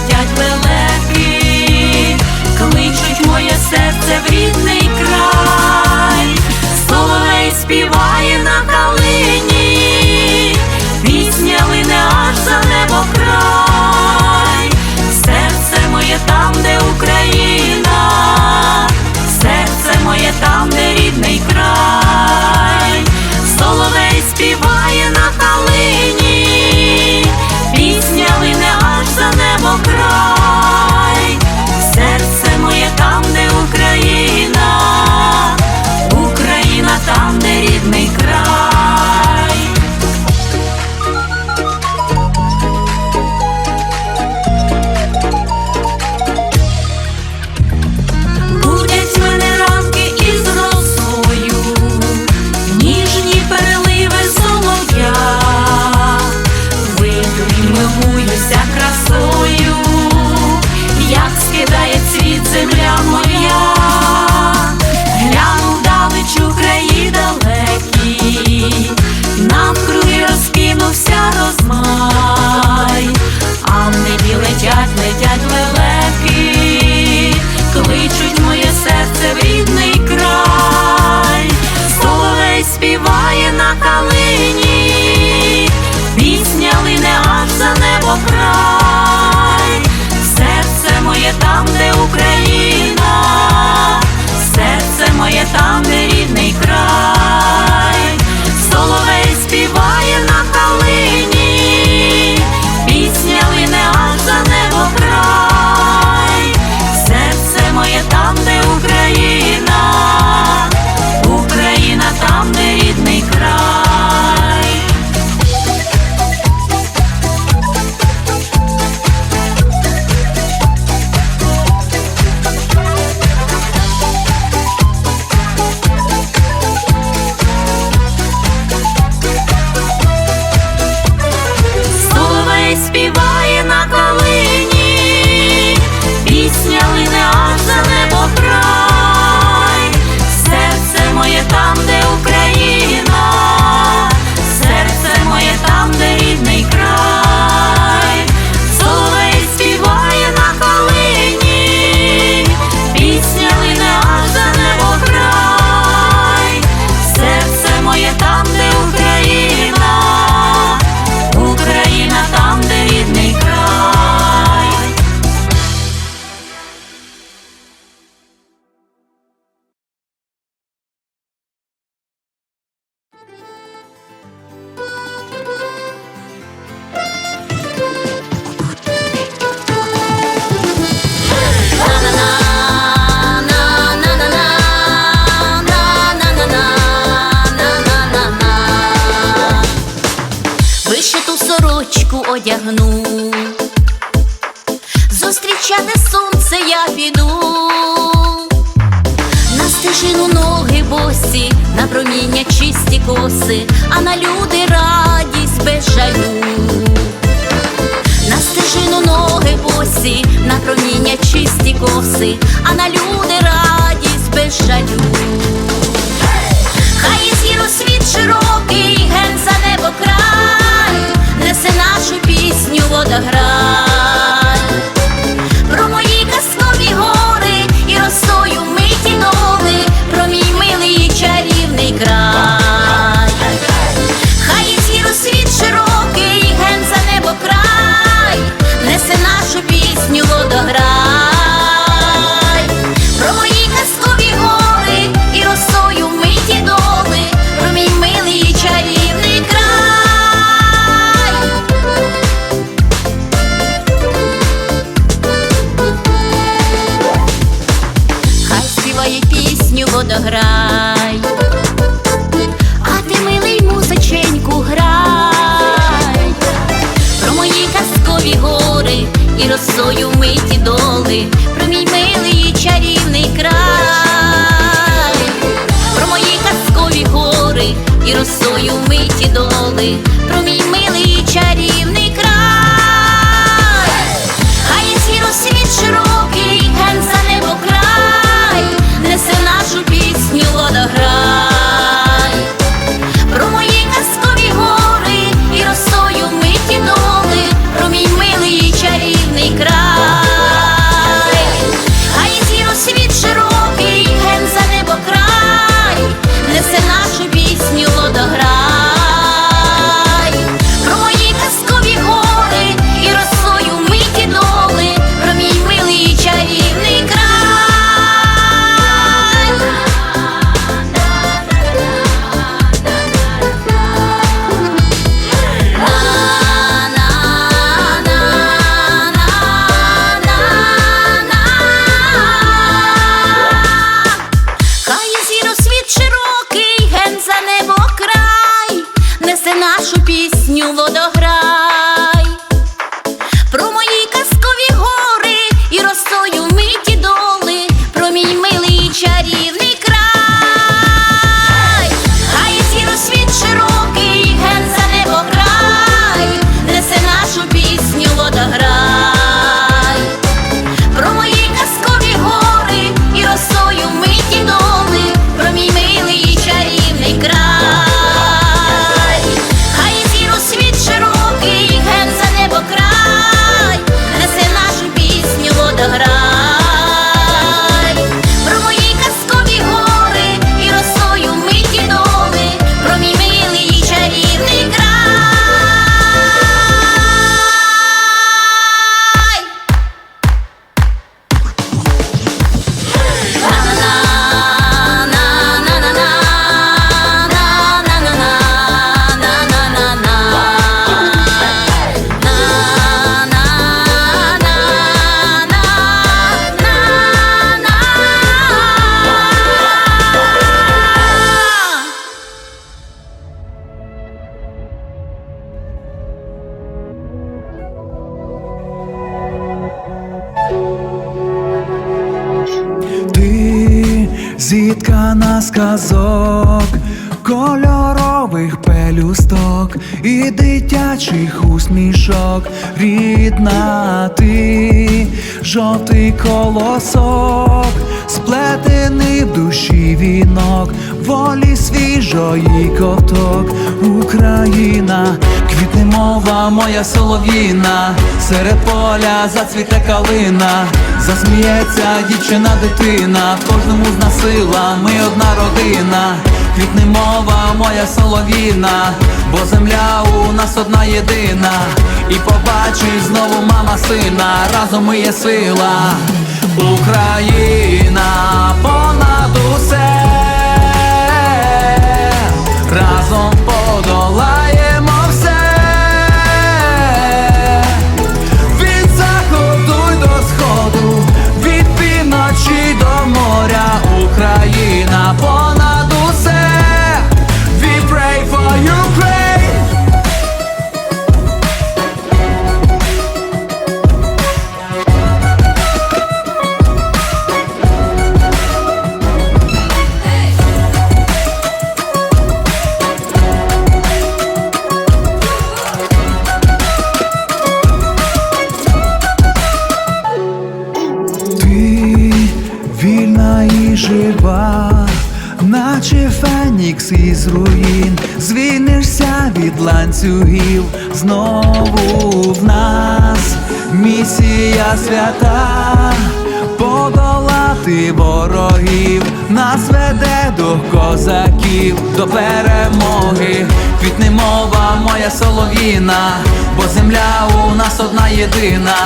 летять мелодії одягну, зустрічати сонце я піду, на стежину ноги босі, на проміння чисті коси, а на люди радість без жалю, на стежину ноги босі, на проміння чисті коси, а на люди радість без жалю. вода грає. Сказок, кольорових пелюсток і дитячих усмішок, рідна ти, жовтий колосок, сплетений душі вінок, волі свіжої ковток, Україна, квітне мова моя солов'їна, серед поля зацвіте калина, засміється дівчина дитина, в кожному з нас сила, ми одна родина, квітне мова моя солов'їна, бо земля у нас одна єдина, і побачить знову мама сина, разом ми є сила, Україна понад усе, із руїн, звільнишся від ланцюгів, знову в нас місія свята, подолати ворогів, нас веде до козаків, до перемоги, квітне мова моя солов'їна, бо земля у нас одна єдина,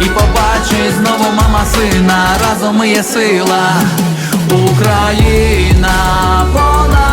і побачить знову мама сина, разом ми є сила, Україна понад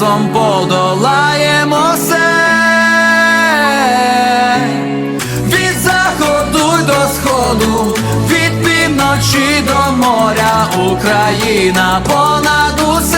Разом подолаємо все. Від заходу до сходу, від півночі до моря, Україна понад усе.